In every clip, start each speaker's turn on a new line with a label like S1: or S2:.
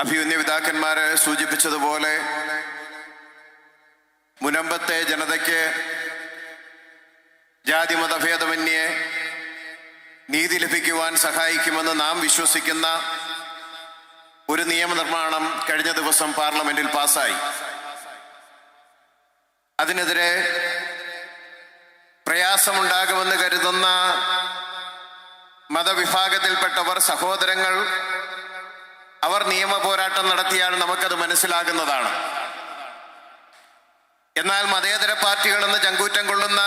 S1: അഭിമന്യ പിതാക്കന്മാരെ സൂചിപ്പിച്ചതുപോലെ മുനമ്പത്തെ ജനതയ്ക്ക് ജാതി മതഭേദമന്യേ നീതി ലഭിക്കുവാൻ സഹായിക്കുമെന്ന് നാം വിശ്വസിക്കുന്ന ഒരു നിയമനിർമ്മാണം കഴിഞ്ഞ ദിവസം പാർലമെന്റിൽ പാസായി അതിനെതിരെ പ്രയാസമുണ്ടാകുമെന്ന് കരുതുന്ന മതവിഭാഗത്തിൽപ്പെട്ടവർ സഹോദരങ്ങൾ അവർ നിയമ പോരാട്ടം നടത്തിയാൽ നമുക്കത് മനസ്സിലാകുന്നതാണ്. എന്നാൽ മതേതര പാർട്ടികളെന്ന് ചങ്കൂറ്റം കൊള്ളുന്ന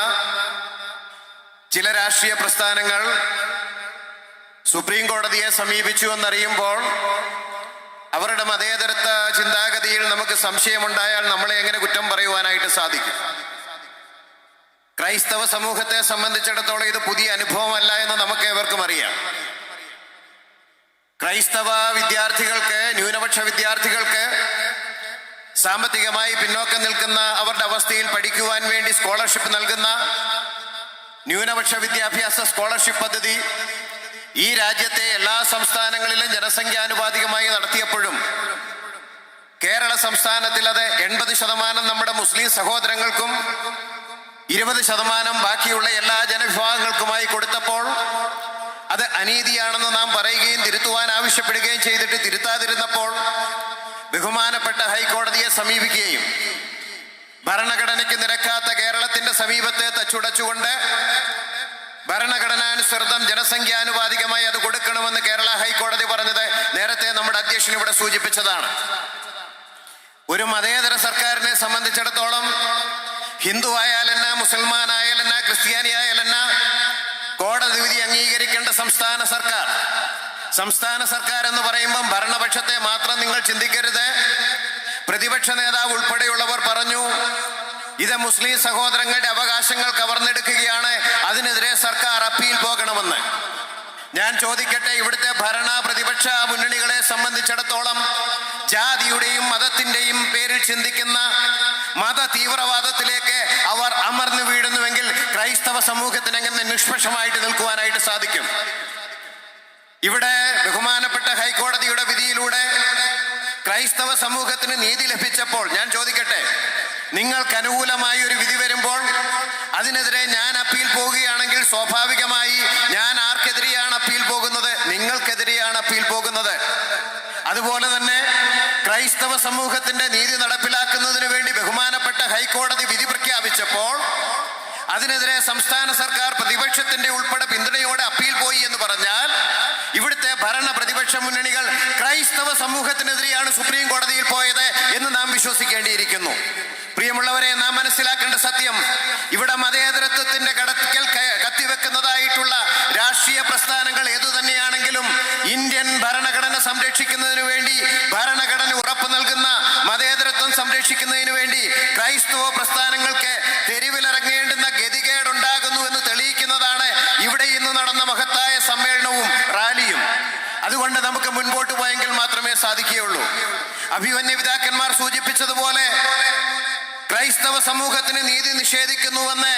S1: ചില രാഷ്ട്രീയ പ്രസ്ഥാനങ്ങൾ സുപ്രീം കോടതിയെ സമീപിച്ചു എന്നറിയുമ്പോൾ അവരുടെ മതേതരത്വ ചിന്താഗതിയിൽ നമുക്ക് സംശയമുണ്ടായാൽ നമ്മളെ എങ്ങനെ കുറ്റം പറയുവാനായിട്ട് സാധിക്കും? ക്രൈസ്തവ സമൂഹത്തെ സംബന്ധിച്ചിടത്തോളം ഇത് പുതിയ അനുഭവമല്ല എന്ന് നമുക്ക് ഏവർക്കും അറിയാം. ക്രൈസ്തവ വിദ്യാർത്ഥികൾക്ക് ന്യൂനപക്ഷ വിദ്യാർത്ഥികൾക്ക് സാമ്പത്തികമായി പിന്നോക്കം നിൽക്കുന്ന അവരുടെ അവസ്ഥയിൽ പഠിക്കുവാൻ വേണ്ടി സ്കോളർഷിപ്പ് നൽകുന്ന ന്യൂനപക്ഷ വിദ്യാഭ്യാസ സ്കോളർഷിപ്പ് പദ്ധതി ഈ രാജ്യത്തെ എല്ലാ സംസ്ഥാനങ്ങളിലും ജനസംഖ്യാനുപാതികമായി നടത്തിയപ്പോഴും കേരള സംസ്ഥാനത്തിൽ അത് എൺപത് ശതമാനം നമ്മുടെ മുസ്ലിം സഹോദരങ്ങൾക്കും ഇരുപത് ശതമാനം ബാക്കിയുള്ള എല്ലാ ജനവിഭാഗങ്ങൾക്കുമായി കൊടുത്തപ്പോൾ അത് അനീതിയാണെന്ന് നാം പറയുകയും തിരുത്തുവാൻ ആവശ്യപ്പെടുകയും ചെയ്തിട്ട് തിരുത്താതിരുന്നപ്പോൾ ബഹുമാനപ്പെട്ട ഹൈക്കോടതിയെ സമീപിക്കുകയും ഭരണഘടനയ്ക്ക് നിരക്കാത്ത കേരളത്തിന്റെ സമീപത്തെ തച്ചുടച്ചുകൊണ്ട് ഭരണഘടനാനുസൃതം ജനസംഖ്യാനുപാതികമായി അത് കൊടുക്കണമെന്ന് കേരള ഹൈക്കോടതി പറഞ്ഞത് നേരത്തെ നമ്മുടെ അധ്യക്ഷൻ ഇവിടെ സൂചിപ്പിച്ചതാണ്. ഒരു മതേതര സർക്കാരിനെ സംബന്ധിച്ചിടത്തോളം ഹിന്ദു ആയാലെന്ന മുസൽമാൻ ആയാലെന്ന ക്രിസ്ത്യാനി ആയാലെന്ന കോടതി വിധി അംഗീകരിക്കേണ്ട സംസ്ഥാന സർക്കാർ. സംസ്ഥാന സർക്കാർ എന്ന് പറയുമ്പം ഭരണപക്ഷത്തെ മാത്രം നിങ്ങൾ ചിന്തിക്കരുത്. പ്രതിപക്ഷ നേതാവ് ഉൾപ്പെടെയുള്ളവർ പറഞ്ഞു ഇത് മുസ്ലിം സഹോദരങ്ങളുടെ അവകാശങ്ങൾ കവർന്നെടുക്കുകയാണ്. അതിനെതിരെ സർക്കാർ അപ്പീൽ പോകണമെന്ന്. ഞാൻ ചോദിക്കട്ടെ ഇവിടുത്തെ ഭരണ പ്രതിപക്ഷ മുന്നണികളെ സംബന്ധിച്ചിടത്തോളം ജാതിയുടെയും മതത്തിന്റെയും പേരിൽ ചിന്തിക്കുന്ന മത തീവ്രവാദത്തിലേക്ക് അവർ അമർന്നു വീഴുന്നുവെങ്കിൽ ക്രൈസ്തവ സമൂഹത്തിന് എങ്ങനെ നിഷ്പക്ഷമായിട്ട് നിൽക്കുവാനായിട്ട് സാധിക്കും. ഇവിടെ ബഹുമാനപ്പെട്ട ഹൈക്കോടതിയുടെ വിധിയിലൂടെ ക്രൈസ്തവ സമൂഹത്തിന് നീതി ലഭിച്ചപ്പോൾ ഞാൻ ചോദിക്കട്ടെ നിങ്ങൾക്ക് അനുകൂലമായി ഒരു വിധി വരുമ്പോൾ അതിനെതിരെ ഞാൻ അപ്പീൽ പോവുകയാണെങ്കിൽ സ്വാഭാവികമായി ഞാൻ ആർക്കെതിരെയാണ് അപ്പീൽ പോകുന്നത്? നിങ്ങൾക്കെതിരെയാണ് അപ്പീൽ പോകുന്നത്. അതുപോലെ തന്നെ ക്രൈസ്തവ സമൂഹത്തിന്റെ നീതി നടപ്പിലാക്കുന്നതിന് വേണ്ടി ബഹുമാനപ്പെട്ട ഹൈക്കോടതി വിധി പ്രഖ്യാപിച്ചപ്പോൾ അതിനെതിരെ സംസ്ഥാന സർക്കാർ പ്രതിപക്ഷത്തിന്റെ ഉൾപ്പെടെ പിന്തുണയോടെ അപ്പീൽ പോയി എന്ന് പറഞ്ഞാൽ ഇവിടുത്തെ ഭരണ പ്രതിപക്ഷ മുന്നണികൾ ക്രൈസ്തവ സമൂഹത്തിനെതിരെയാണ് സുപ്രീം കോടതിയിൽ പോയത് എന്ന് നാം വിശ്വസിക്കേണ്ടിയിരിക്കുന്നു. പ്രിയമുള്ളവരെ നാം മനസ്സിലാക്കേണ്ട സത്യം ഇവിടെ മതേതരത്വത്തിന്റെ കടക്കൽ കത്തിവെക്കുന്നതായിട്ടുള്ള രാഷ്ട്രീയ പ്രസ്ഥാനങ്ങൾ ഏതു തന്നെയാണെങ്കിലും ഇന്ത്യൻ ഭരണഘടന സംരക്ഷിക്കുന്നതിന് വേണ്ടി ഭരണഘടന ഉറപ്പു നൽകുന്ന മതേതരത്വം സംരക്ഷിക്കുന്നതിന് വേണ്ടി ക്രൈസ്തവ പ്രസ്ഥാനങ്ങൾക്ക് അഭിമന്യ പിതാക്കന്മാർ സൂചിപ്പിച്ചതുപോലെ ക്രൈസ്തവ സമൂഹത്തിന് നീതി നിഷേധിക്കുന്നുവെന്ന്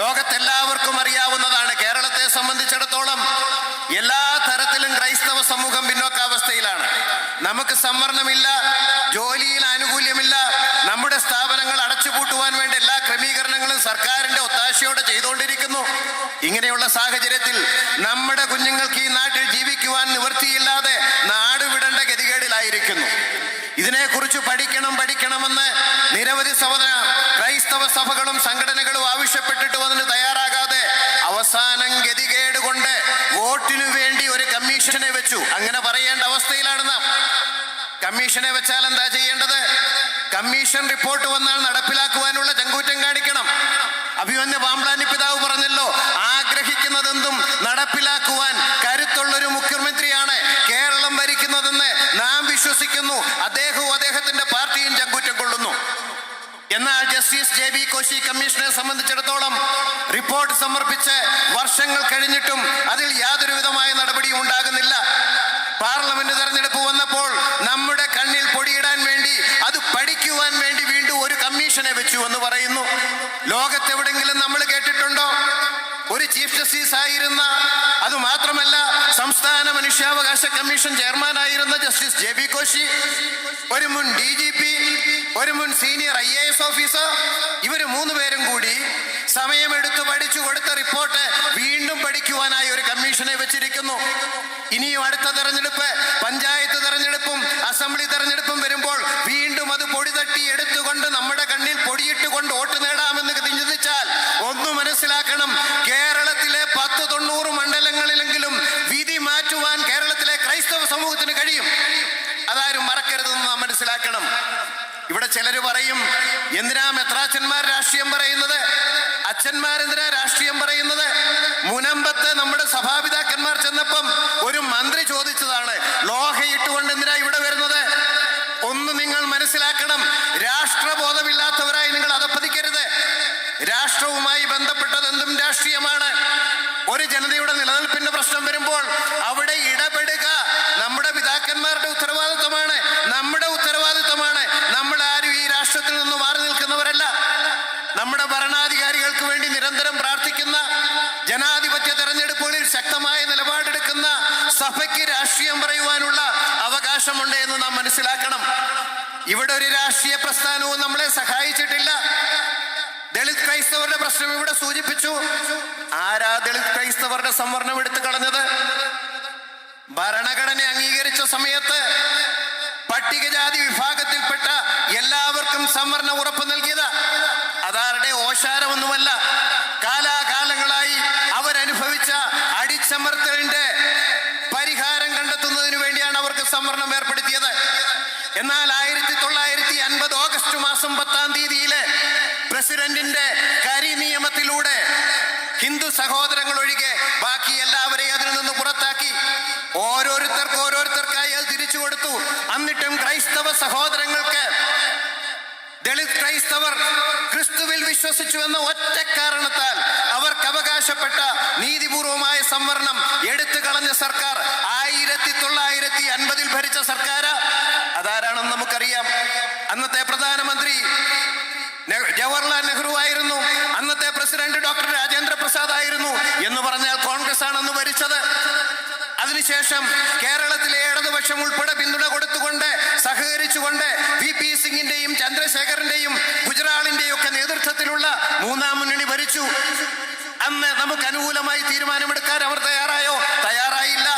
S1: ലോകത്തെല്ലാവർക്കും അറിയാവുന്നതാണ്. കേരളത്തെ സംബന്ധിച്ചിടത്തോളം എല്ലാ തരത്തിലും ക്രൈസ്തവ സമൂഹം പിന്നോക്കാവസ്ഥയിലാണ്. നമുക്ക് സംവരണമില്ല ജോലിയിൽ ആനുകൂല്യമില്ല നമ്മുടെ സ്ഥാപനങ്ങൾ അടച്ചുപൂട്ടുവാൻ വേണ്ട എല്ലാ ക്രമീകരണങ്ങളും സർക്കാരിന്റെ ഒത്താശയോടെ ചെയ്തുകൊണ്ടിരിക്കുന്നു. ഇങ്ങനെയുള്ള സാഹചര്യത്തിൽ നമ്മുടെ കുഞ്ഞുങ്ങൾക്ക് ഈ നാട്ടിൽ ജീവിക്കുവാൻ നിവൃത്തിയില്ലാതെ ഇതിനെക്കുറിച്ച് പഠിക്കണം പഠിക്കണമെന്ന് നിരവധി സഹോദര ക്രൈസ്തവ സഭകളും സംഘടനകളും ആവശ്യപ്പെട്ടിട്ട് അതിന് തയ്യാറാകാതെ അവസാനം ഗതികേട് കൊണ്ട് വോട്ടിനു വേണ്ടി ഒരു കമ്മീഷനെ വെച്ചു. അങ്ങനെ പറയേണ്ട അവസ്ഥയിലാണ് നാം. കമ്മീഷനെ വെച്ചാൽ എന്താ ചെയ്യേണ്ടത്? കമ്മീഷൻ റിപ്പോർട്ട് വന്നാൽ നടപ്പിലാക്കുവാനുള്ള ചങ്കൂറ്റം കാണിക്കണം. അഭിമന്യ പാമ്പ്ലാനി പിതാവ് പറഞ്ഞല്ലോ ആഗ്രഹിക്കുന്നതെന്തും നടപ്പിലാക്കുവാൻ കരുത്തുള്ളൊരു മുഖ്യമന്ത്രിയാണ് കേരളം ഭരിക്കുന്നതെന്ന് നാം വിശ്വസിക്കുന്നു. ചങ്കൂറ്റം എന്നാൽ ജസ്റ്റിസ് ജെ ബി കോശി കമ്മീഷനെ സംബന്ധിച്ചിടത്തോളം റിപ്പോർട്ട് സമർപ്പിച്ച് വർഷങ്ങൾ കഴിഞ്ഞിട്ടും അതിൽ യാതൊരുവിധമായ നടപടിയും ഉണ്ടാകുന്നില്ല. പാർലമെന്റ് തെരഞ്ഞെടുപ്പ് വന്നപ്പോൾ നമ്മുടെ കണ്ണിൽ പൊടിയിടാൻ വേണ്ടി അത് പഠിക്കുവാൻ വേണ്ടി വീണ്ടും ഒരു കമ്മീഷനെ വെച്ചു എന്ന് പറയുന്നു. ലോകത്തെവിടെങ്കിലും നമ്മൾ കേട്ടിട്ടുണ്ടോ? ഒരു ചീഫ് ജസ്റ്റിസ് ആയിരുന്ന അതുമാത്രമല്ല സംസ്ഥാന മനുഷ്യാവകാശ കമ്മീഷൻ ചെയർമാൻ ആയിരുന്ന ജസ്റ്റിസ് ജെ ബി കോശി ഒരു മുൻ ഡി ജി പി ഒരു മുൻ senior I A S officer ഇവർ മൂന്ന് പേരും കൂടി സമയമെടുത്ത് പഠിച്ചു കൊടുത്ത റിപ്പോർട്ട് വീണ്ടും പഠിക്കുവാനായി ഒരു കമ്മീഷനെ വെച്ചിരിക്കുന്നു. ഇനിയും അടുത്ത തെരഞ്ഞെടുപ്പ് പഞ്ചായത്ത് തെരഞ്ഞെടുപ്പും അസംബ്ലി തെരഞ്ഞെടുപ്പും വരുമ്പോൾ വീണ്ടും അത് പൊടി തട്ടി എടുത്തുകൊണ്ട് നമ്മുടെ കണ്ണിൽ പൊടിയിട്ടുകൊണ്ട് വോട്ട് നേടാമെന്ന് ചിന്തിച്ചാൽ ഒന്ന് മനസ്സിലാക്കണം കേരളത്തിലെ പത്ത് തൊണ്ണൂറ് മണ്ഡലങ്ങളിലെങ്കിലും വിധി മാറ്റുവാൻ കേരളത്തിലെ ക്രൈസ്തവ സമൂഹത്തിന് കഴിയും അതാരും മറക്കരുതെന്ന് നാം മനസ്സിലാക്കണം ഇവിടെ ചിലര് പറയും എന്തിനാ മെത്രാച്ചന്മാർ രാഷ്ട്രീയം പറയുന്നത്? അച്ഛന്മാരെന്തിനാ രാഷ്ട്രീയം പറയുന്നത്? മുനമ്പത്ത് നമ്മുടെ സഭാപിതാക്കന്മാർ ചെന്നപ്പം ഒരു മന്ത്രി ചോദിച്ചതാണ് ലോഹയിട്ടുകൊണ്ട് എന്തിനാ ഇവിടെ വരുന്നത്? ഒന്ന് നിങ്ങൾ മനസ്സിലാക്കണം രാഷ്ട്രബോധമില്ലാത്തവരായി നിങ്ങൾ അതപ്പതിക്കരുത് രാഷ്ട്രവുമായി ബന്ധപ്പെട്ടത് എന്തും രാഷ്ട്രീയമാണ്. ഒരു ജനതയുടെ നിലനിൽപ്പിന്റെ പ്രശ്നം വരുമ്പോൾ അവിടെ ഇടപെടുക നമ്മുടെ പിതാക്കന്മാരുടെ ഉത്തരവാദിത്വമാണ്. നമ്മുടെ ഉത്തരവാദിത്വമാണ്. നമ്മൾ ആരും ഈ രാഷ്ട്രത്തിൽ നിന്ന് മനസ്സിലാക്കണം. ഇവിടെ ഒരു രാഷ്ട്രീയ പ്രസ്ഥാനവും നമ്മളെ സഹായിച്ചിട്ടില്ല. ദളിത് ക്രൈസ്തവരുടെ പ്രശ്നം ഇവിടെ സൂചിപ്പിച്ചു. ആരാ ദളിത് ക്രൈസ്തവരുടെ സംവരണം എടുത്തു കളഞ്ഞത്? ഭരണഘടന അംഗീകരിച്ച സമയത്ത് പട്ടികജാതി വിഭാഗത്തിൽപ്പെട്ട എല്ലാവർക്കും സംവരണം ഉറപ്പ് നൽകിയത്. അതാരുടെ ഓശാരമൊന്നുമല്ല. കാലാകാലങ്ങളായി അവരനുഭവിച്ച അടിച്ചമർത്തലിന്റെ എന്നാൽ ആയിരത്തി തൊള്ളായിരത്തി അൻപത് ഓഗസ്റ്റ് മാസം പത്താം തീയതിയിലെ പ്രസിഡന്റിന്റെ കരി നിയമത്തിലൂടെ ഹിന്ദു സഹോദരങ്ങൾ ഒഴികെ ബാക്കി എല്ലാവരെയും അതിൽ നിന്ന് പുറത്താക്കി. ഓരോരുത്തർക്ക് ഓരോരുത്തർക്കായി അത് തിരിച്ചു കൊടുത്തു. എന്നിട്ടും ക്രൈസ്തവ സഹോദരങ്ങൾക്ക് ദളിത് ക്രൈസ്തവർ ക്രിസ്തുവിൽ വിശ്വസിച്ചു എന്ന ഒറ്റ കാരണത്താൽ അവർക്ക് അവകാശപ്പെട്ട നീതിപൂർവമായ സംവരണം എടുത്തു കളഞ്ഞ സർക്കാർ ആയിരത്തി തൊള്ളായിരത്തി അൻപതിൽ ഭരിച്ച സർക്കാർ അതാരാണെന്ന് നമുക്കറിയാം അന്നത്തെ പ്രധാനമന്ത്രി നെ- ജവഹർലാൽ നെഹ്റു ആയിരുന്നു അന്നത്തെ പ്രസിഡന്റ് ഡോക്ടർ രാജേന്ദ്ര പ്രസാദ് ആയിരുന്നു പറഞ്ഞാൽ കോൺഗ്രസ് ആണെന്ന് ഭരിച്ചത്. അതിനുശേഷം കേരളത്തിലെ ഇടതുപക്ഷം ഉൾപ്പെടെ പിന്തുണ കൊടുത്തുകൊണ്ട് സഹകരിച്ചുകൊണ്ട് വി പി സിംഗിന്റെയും ചന്ദ്രശേഖരന്റെയും ഗുജറാളിന്റെയും ഒക്കെ നേതൃത്വത്തിലുള്ള മൂന്നാം മുന്നണി ഭരിച്ചു. അന്ന് നമുക്ക് അനുകൂലമായി തീരുമാനമെടുക്കാൻ അവർ തയ്യാറായോ? തയ്യാറായില്ല.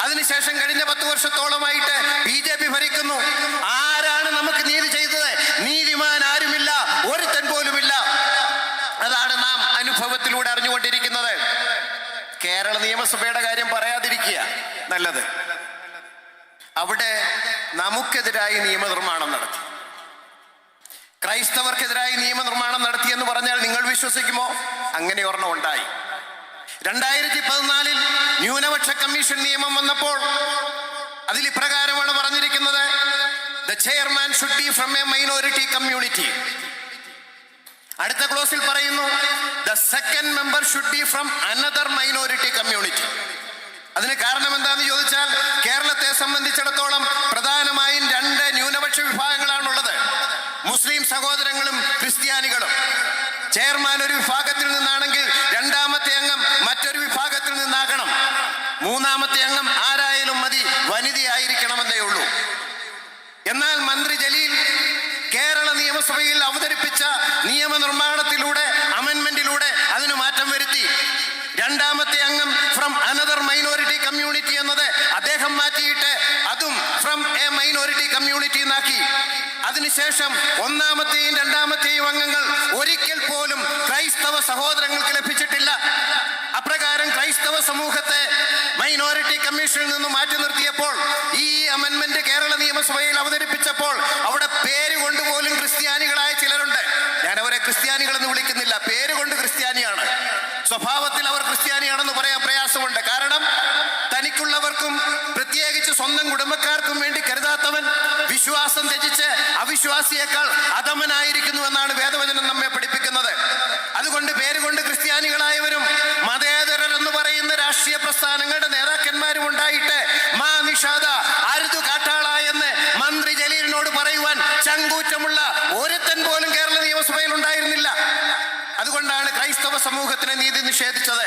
S1: അതിനുശേഷം കഴിഞ്ഞ പത്ത് വർഷത്തോളമായിട്ട് ബി ജെ പി ഭരിക്കുന്നു. ആരാണ് നമുക്ക് നീതി ചെയ്തത്? നീതിമാൻ ആരുമില്ല. ഒരുത്തൻ പോലുമില്ല. അതാണ് നാം അനുഭവത്തിലൂടെ അറിഞ്ഞുകൊണ്ടിരിക്കുന്നത്. കേരള നിയമസഭയുടെ കാര്യം പറയാതിരിക്കുക? നല്ലത്. അവിടെ നമുക്കെതിരായി നിയമനിർമ്മാണം നടത്തി. ക്രൈസ്തവർക്കെതിരായി നിയമനിർമ്മാണം നടത്തി എന്ന് പറഞ്ഞാൽ നിങ്ങൾ വിശ്വസിക്കുമോ? അങ്ങനെ ഒരെണ്ണം ഉണ്ടായി. രണ്ടായിരത്തി പതിനാലിൽ ന്യൂനപക്ഷ കമ്മീഷൻ നിയമം വന്നപ്പോൾ അതിൽ ഇപ്രകാരമാണ് പറഞ്ഞിരിക്കുന്നത് the chairman should be from a minority community. അടുത്ത ക്ലോസിൽ പറയുന്നു the second member should be from another minority community അതിന് കാരണം എന്താണെന്ന് ചോദിച്ചാൽ കേരളത്തെ സംബന്ധിച്ചിടത്തോളം പ്രധാനമായും രണ്ട് ന്യൂനപക്ഷ വിഭാഗങ്ങളാണുള്ളത്. മുസ്ലിം സഹോദരങ്ങളും ക്രിസ്ത്യാനികളും. ചെയർമാൻ ഒരു വിഭാഗത്തിൽ നിന്നാണെങ്കിൽ രണ്ടാമത്തെ അംഗം മറ്റൊരു വിഭാഗത്തിൽ നിന്നാകണം മൂന്നാമത്തെ അംഗം ആരായാലും മതി വനിതയായിരിക്കണമെന്നേ ഉള്ളൂ എന്നാൽ മന്ത്രി ജലീൽ കേരള നിയമസഭയിൽ അവതരിപ്പിച്ച നിയമനിർമ്മാണത്തിലൂടെ അമെന്മെന്റിലൂടെ അതിന് മാറ്റം വരുത്തി. രണ്ടാമത്തെ അംഗം ഫ്രം അനദർ മൈനോറിറ്റി കമ്മ്യൂണിറ്റി എന്നത് അദ്ദേഹം മാറ്റിയിട്ട് അതും ഫ്രം എ മൈനോറിറ്റി കമ്മ്യൂണിറ്റി എന്നാക്കി അതിനുശേഷം ഒന്നാമത്തെയും രണ്ടാമത്തെയും അംഗങ്ങൾ ഒരിക്കൽ പോലും ക്രൈസ്തവ സഹോദരങ്ങൾക്ക് ലഭിച്ചിട്ടില്ല. അപ്രകാരം ക്രൈസ്തവ സമൂഹത്തെ മൈനോറിറ്റി കമ്മീഷനിൽ നിന്ന് മാറ്റി നിർത്തിയപ്പോൾ ഈ അമെന്മെന്റ് കേരള നിയമസഭയിൽ അവതരിപ്പിച്ചപ്പോൾ അവിടെ പേര് കൊണ്ടുപോലും ക്രിസ്ത്യാനികളായ ചിലരുണ്ട്. ക്രിസ്ത്യാനികൾ പേരുകൊണ്ട് പേര് കൊണ്ട് ക്രിസ്ത്യാനിയാണ്. സ്വഭാവത്തിൽ അവർ ക്രിസ്ത്യാനിയാണെന്ന് പറയാൻ പ്രയാസമുണ്ട്. കാരണം തനിക്കുള്ളവർക്കും പ്രത്യേകിച്ച് സ്വന്തം കുടുംബക്കാർക്കും വേണ്ടി കരുതാത്തവൻ വിശ്വാസം ത്യജിച്ച് അവിശ്വാസിയേക്കാൾ അധമനായിരിക്കുന്നു എന്നാണ് വേദവചനം നമ്മെ പഠിപ്പിക്കുന്നത്. അതുകൊണ്ട് പേരുകൊണ്ട് ക്രിസ്ത്യാനികളായവരും മതേതരർ എന്ന് പറയുന്ന രാഷ്ട്രീയ പ്രസ്ഥാനങ്ങളുടെ നേതാക്കന്മാരും ഉണ്ടായിട്ട് മാ നിഷാദ അരുതു കാട്ടാള എന്ന് മന്ത്രി ജലീലിനോട് പറയുവാൻ ചങ്കൂറ്റമുള്ള ഒരുത്തൻ പോലും കേരള നിയമസഭയിൽ ഉണ്ടായിരുന്നില്ല അതുകൊണ്ടാണ് ക്രൈസ്തവ സമൂഹത്തിന് നീതി നിഷേധിച്ചത്.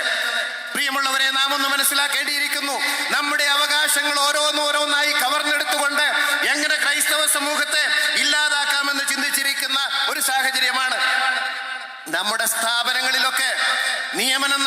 S1: പ്രിയമുള്ളവരെ നാം ഒന്ന് മനസ്സിലാക്കേണ്ടിയിരിക്കുന്നു. നമ്മുടെ അവകാശങ്ങൾ ഓരോന്നോരോന്നായി കവർന്നെടുത്തുകൊണ്ട് എങ്ങനെ ക്രൈസ്തവ സമൂഹത്തെ ഇല്ലാതാക്കാമെന്ന് ചിന്തിച്ചിരിക്കുന്ന ഒരു സാഹചര്യമാണ്. നമ്മുടെ സ്ഥാപനങ്ങളിലൊക്കെ നിയമനം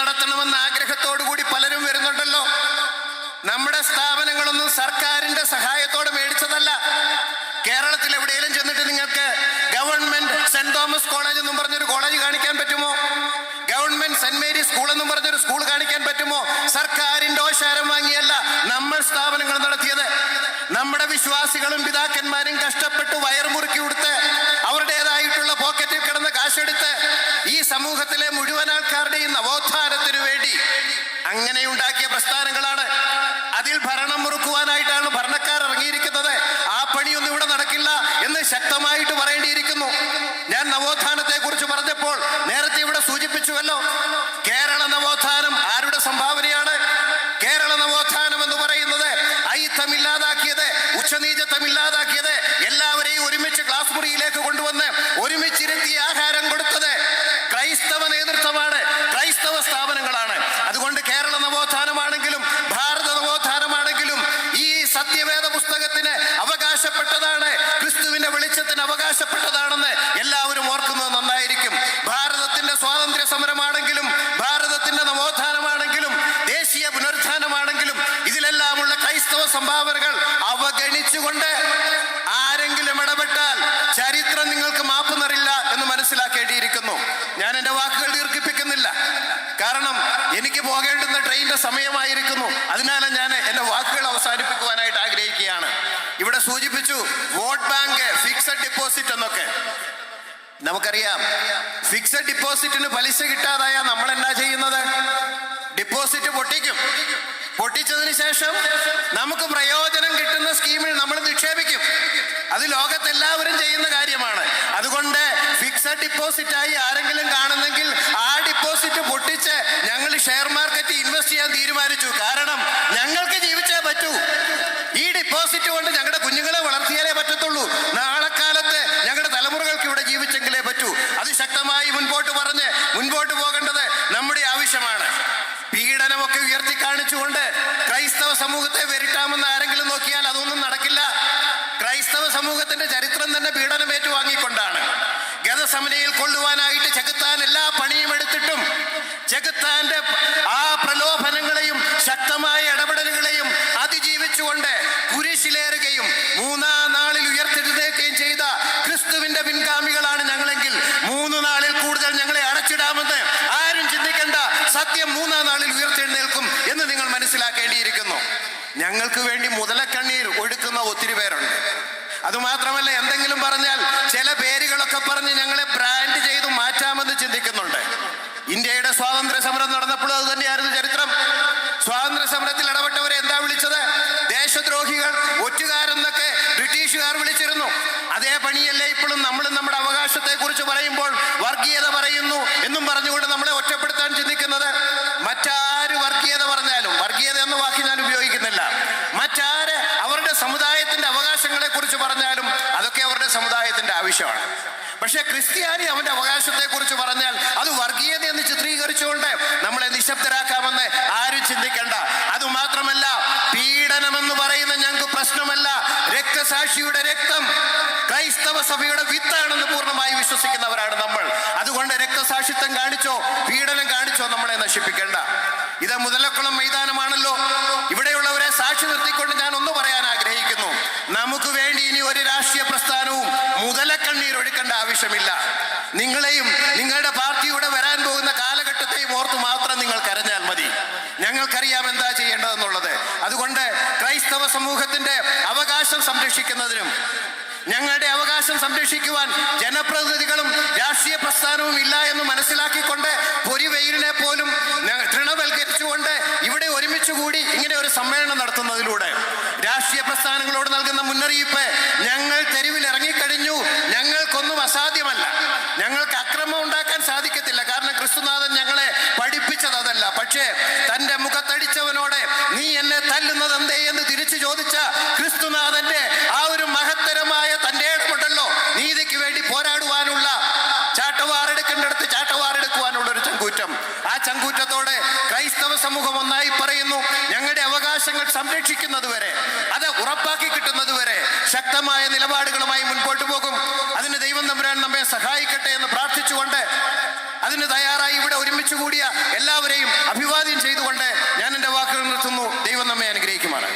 S1: ഓശാരം വാങ്ങിയല്ല നമ്മൾ സ്ഥാപനങ്ങൾ നടത്തിയത്. നമ്മുടെ വിശ്വാസികളും പിതാക്കന്മാരും കഷ്ടപ്പെട്ട് വയർമുറുക്കി കൊടുത്ത് അവരുടേതായിട്ടുള്ള പോക്കറ്റിൽ കിടന്ന കാശെടുത്ത് ഈ സമൂഹത്തിലെ മുഴുവൻ ആൾക്കാരുടെയും നവോത്ഥാനത്തിനു വേണ്ടി അങ്ങനെ ഉണ്ടാക്കിയ പ്രസ്ഥാനങ്ങളാണ് അതിൽ ഭരണം മുറുക്കുവാനായിട്ടാണ് ഭരണക്കാർ ഇറങ്ങിയിരിക്കുന്നത് ആ പണിയൊന്നും ഇവിടെ നടക്കില്ല എന്ന് ശക്തമായിട്ട് പറയേണ്ടിയിരിക്കുന്നു ഞാൻ നവോത്ഥാനത്തെ കുറിച്ച് പറഞ്ഞപ്പോൾ നേരത്തെ ഇവിടെ സൂചിപ്പിച്ചുവല്ലോ കേരള നവോത്ഥാനം ആരുടെ സംഭാവനയാണ് കേരള നവോത്ഥാനം എന്ന് പറയുന്നത് അയിത്തം ഉച്ചനീചത്വം ഇല്ലാതാക്കിയത് എല്ലാവരെയും ഒരുമിച്ച് ക്ലാസ് മുറിയിലേക്ക് കൊണ്ടുവന്ന് ഒരുമിച്ചിരുത്തി ആഹാരം കൊടുത്തത് ക്രൈസ്തവ നേതൃത്വമാണ്. ക്രൈസ്തവ സ്ഥാപനങ്ങളാണ്. അതുകൊണ്ട് കേരള നവോത്ഥാനമാണെങ്കിലും ഭാരത നവോത്ഥാനമാണെങ്കിലും ഈ സത്യവേദ പുസ്തകത്തിന് അവകാശപ്പെട്ടതാണ്. ക്രിസ്തുവിന്റെ വെളിച്ചത്തിന് അവകാശപ്പെട്ടതാണെന്ന് എല്ലാവരും ഓർക്കുന്നത് നന്നായിരിക്കും. ഭാരതത്തിന്റെ സ്വാതന്ത്ര്യ സമരമാണെങ്കിലും ഭാരതത്തിന്റെ നവോത്ഥാനമാണെങ്കിലും ദേശീയ പുനരുത്ഥാനമാണെങ്കിലും ഇതിലെല്ലാമുള്ള ക്രൈസ്തവ സംഭാവനകൾ അവഗണിച്ചുകൊണ്ട് ആരെങ്കിലും ഇടപെട്ടാൽ ചരിത്രം നിങ്ങൾക്ക് മാപ്പ് നിറില്ല എന്ന് മനസ്സിലാക്കേണ്ടിയിരിക്കുന്നു. ഞാൻ എന്റെ വാക്കുകൾ ദീർഘിപ്പിക്കുന്നില്ല. കാരണം എനിക്ക് പോകേണ്ടുന്ന ട്രെയിനിന്റെ സമയമായിരിക്കുന്നു. അതിനാൽ ഞാൻ എന്റെ വാക്കുകൾ അവസാനിപ്പിക്കുവാനായിട്ട് ആഗ്രഹിക്കുകയാണ്. ഇവിടെ സൂചിപ്പിച്ചു വോട്ട് ബാങ്ക് ഫിക്സഡ് ഡിപ്പോസിറ്റ് എന്നൊക്കെ. നമുക്കറിയാം ഫിക്സഡ് ഡിപ്പോസിറ്റിന് പലിശ കിട്ടാതായ നമ്മൾ എന്താ ചെയ്യുന്നത് ഡിപ്പോസിറ്റ് പൊട്ടിക്കും പൊട്ടിച്ചതിന് ശേഷം നമുക്ക് പ്രയോജനം കിട്ടുന്ന സ്കീമിൽ നമ്മൾ നിക്ഷേപിക്കും. അത് ലോകത്തെല്ലാവരും ചെയ്യുന്ന കാര്യമാണ്. അതുകൊണ്ട് ഫിക്സഡ് ഡിപ്പോസിറ്റ് ആയി ആരെങ്കിലും കാണുന്നെങ്കിൽ ആ ഡിപ്പോസിറ്റ് പൊട്ടിച്ച് ഞങ്ങൾ ഷെയർ മാർക്കറ്റിൽ ഇൻവെസ്റ്റ് ചെയ്യാൻ തീരുമാനിച്ചു. കാരണം ഞങ്ങൾക്ക് ജീവിച്ചേ പറ്റൂ. ഈ ഡിപ്പോസിറ്റ് കൊണ്ട് ഞങ്ങളുടെ കുഞ്ഞുങ്ങളെ വളർത്തിയാലേ പറ്റത്തുള്ളൂ. നാളെ കാലത്ത് ഞങ്ങളുടെ തലമുറകൾക്ക് ഇവിടെ ജീവിച്ചെങ്കിലേ പറ്റൂ. അത് ശക്തമായി മുൻപോട്ട് പറഞ്ഞ് മുൻപോട്ട് പോകേണ്ടത് നമ്മുടെ ആവശ്യമാണ്. പീഡനമൊക്കെ ഉയർത്തി കാണിച്ചുകൊണ്ട് സമൂഹത്തെ വെരിട്ടാമെന്ന് ആരെങ്കിലും നോക്കിയാൽ അതൊന്നും നടക്കില്ല. ക്രൈസ്തവ സമൂഹത്തിന്റെ ചരിത്രം തന്നെ പീഡനം ഏറ്റുവാങ്ങിക്കൊണ്ടാണ്. ഗതസമനയിൽ കൊള്ളുവാനായിട്ട് ചെകുത്താൻ എല്ലാ പണിയും എടുത്തിട്ടും ചെകുത്താന്റെ ആ പ്രലോഭനങ്ങളെയും ശക്തമായ ഇടപെടലുകളെയും അതിജീവിച്ചുകൊണ്ട് കുരിശിലേറുകയും മൂന്നാം നാളിൽ ഉയർത്തെഴുന്നേൽക്കുകയും ചെയ്ത ക്രിസ്തുവിന്റെ പിൻഗാമികളാണ് ഞങ്ങളെങ്കിൽ മൂന്ന് നാളിൽ കൂടുതൽ ഞങ്ങളെ അടച്ചിടാമെന്ന് ആരും ചിന്തിക്കേണ്ട. സത്യം മൂന്നാം നാളിൽ മനസ്സിലാക്കേണ്ടിയിരിക്കുന്നു ഞങ്ങൾക്ക് വേണ്ടി മുതലക്കണ്ണീർ ഒഴുക്കുന്ന ഒത്തിരി പേരുണ്ട്. അതുമാത്രമല്ല എന്തെങ്കിലും പറഞ്ഞാൽ ചില പേരുകളൊക്കെ പറഞ്ഞ് ഞങ്ങളെ ബ്രാൻഡ് ചെയ്ത് മാറ്റാമെന്ന് ചിന്തിക്കുന്നുണ്ട്. ഇന്ത്യയുടെ സ്വാതന്ത്ര്യ സമരം നടന്നപ്പോൾ അത് തന്നെയായിരുന്നു ചരിത്രം സ്വാതന്ത്ര്യ സമരത്തിൽ ഇടപെട്ടവരെ എന്താ വിളിച്ചത് ദേശദ്രോഹികൾ ഒറ്റുകാരെന്നൊക്കെ ബ്രിട്ടീഷുകാർ വിളിച്ചിരുന്നു അതേ പണിയല്ലേ ഇപ്പോഴും നമ്മൾ നമ്മുടെ അവകാശത്തെ കുറിച്ച് പറയുമ്പോൾ വർഗീയത പറയുന്നു എന്നും പറഞ്ഞുകൊണ്ട് നമ്മളെ ഒറ്റപ്പെടുത്താൻ ചിന്തിക്കുന്നത് മറ്റാര് വർഗീയത പറഞ്ഞാലും വർഗീയത എന്ന വാക്ക് ഞാൻ ഉപയോഗിക്കുന്നില്ല മറ്റാര് അവരുടെ സമുദായത്തിന്റെ അവകാശങ്ങളെ കുറിച്ച് പറഞ്ഞാലും അതൊക്കെ അവരുടെ സമുദായത്തിന്റെ ആവശ്യമാണ് പക്ഷെ ക്രിസ്ത്യാനി അവന്റെ അവകാശത്തെ കുറിച്ച് പറഞ്ഞാൽ അത് വർഗീയത എന്ന് ചിത്രീകരിച്ചുകൊണ്ട് നമ്മളെ നിശബ്ദരാക്കാമെന്ന് ആരും ചിന്തിക്കണ്ട. അതുമാത്രമല്ല പീഡനമെന്ന് പറയുന്ന ഞങ്ങൾക്ക് പ്രശ്നമല്ല. രക്തസാക്ഷിയുടെ രക്തം ക്രൈസ്തവ സഭയുടെ വിത്താണെന്ന് പൂർണമായി വിശ്വസിക്കുന്നവരാണ് നമ്മൾ. അതുകൊണ്ട് രക്തസാക്ഷിത്വം കാണിച്ചോ പീഡനം കാണിച്ചോ നമ്മളെ നശിപ്പിക്കേണ്ട. ഇത് മുതലക്കുളം മൈതാനമാണല്ലോ ഇവിടെയുള്ളവരെ സാക്ഷി നിർത്തിക്കൊണ്ട് ഞാൻ ഒന്ന് പറയാൻ ആഗ്രഹിക്കുന്നു നമുക്ക് വേണ്ടി ഇനി ഒരു രാഷ്ട്രീയ പ്രസ്ഥാനവും മുതലക്കണ്ണീർ ഒഴുക്കേണ്ട ആവശ്യമില്ല നിങ്ങളെയും നിങ്ങളുടെ പാർട്ടിയുടെ വരാൻ പോകുന്ന കാലഘട്ടത്തെയും ഓർത്ത് മാത്രം നിങ്ങൾ കരഞ്ഞാൽ മതി. ഞങ്ങൾക്കറിയാം എന്താ ചെയ്യേണ്ടതെന്നുള്ളത്. അതുകൊണ്ട് ക്രൈസ്തവ സമൂഹത്തിന്റെ അവകാശം സംരക്ഷിക്കുന്നതിനും ഞങ്ങളുടെ അവകാശം സംരക്ഷിക്കുവാൻ ജനപ്രതിനിധികളും രാഷ്ട്രീയ പ്രസ്ഥാനവും ഇല്ല എന്ന് മനസ്സിലാക്കിക്കൊണ്ട് പൊരിവെയിലിനെ പോലും തൃണവൽക്കരിച്ചുകൊണ്ട് ഇവിടെ ഒരുമിച്ച് കൂടി ഇങ്ങനെ ഒരു സമ്മേളനം നടത്തുന്നതിലൂടെ രാഷ്ട്രീയ പ്രസ്ഥാനങ്ങളോട് നൽകുന്ന മുന്നറിയിപ്പ് ഞങ്ങൾ തെരുവിൽ ഇറങ്ങിക്കഴിഞ്ഞു. ഞങ്ങൾക്കൊന്നും അസാധ്യമല്ല. ഞങ്ങൾക്ക് അക്രമം ഉണ്ടാക്കാൻ സാധിക്കത്തില്ല. കാരണം ക്രിസ്തുനാഥൻ ഞങ്ങളെ പഠിപ്പിച്ചത് അതല്ല. പക്ഷേ തന്റെ മുഖത്തടിച്ചവനോട് നീ എന്നെ തല്ലുന്നത് എന്തേ? എന്ന് തിരിച്ചു ചോദിച്ച ക്രിസ്തുനാഥന്റെ ആ ഒരു മഹത്തരമായ തന്റെ ഇടപെടല്ലോ നീതിക്ക് വേണ്ടി പോരാടുവാനുള്ള ചാട്ടവാറെടുക്കേണ്ടടുത്ത് ചാട്ടവാറെടുക്കുവാനുള്ള ഒരു ചങ്കൂറ്റം. ആ ചങ്കൂറ്റത്തോടെ ക്രൈസ്തവ സമൂഹം ഒന്നായി അവകാശങ്ങൾ സംരക്ഷിക്കുന്നതുവരെ അത് ഉറപ്പാക്കി കിട്ടുന്നതുവരെ ശക്തമായ നിലപാടുകളുമായി മുൻപോട്ട് പോകും. അതിന് ദൈവം തമ്പുരാൻ നമ്മെ സഹായിക്കട്ടെ എന്ന് പ്രാർത്ഥിച്ചുകൊണ്ട് അതിന് തയ്യാറായി ഇവിടെ ഒരുമിച്ച് കൂടിയ എല്ലാവരെയും അഭിവാദ്യം ചെയ്തുകൊണ്ട് ഞാൻ എന്റെ വാക്കുകൾ നിർത്തുന്നു. ദൈവം നമ്മെ അനുഗ്രഹിക്കുമാണ്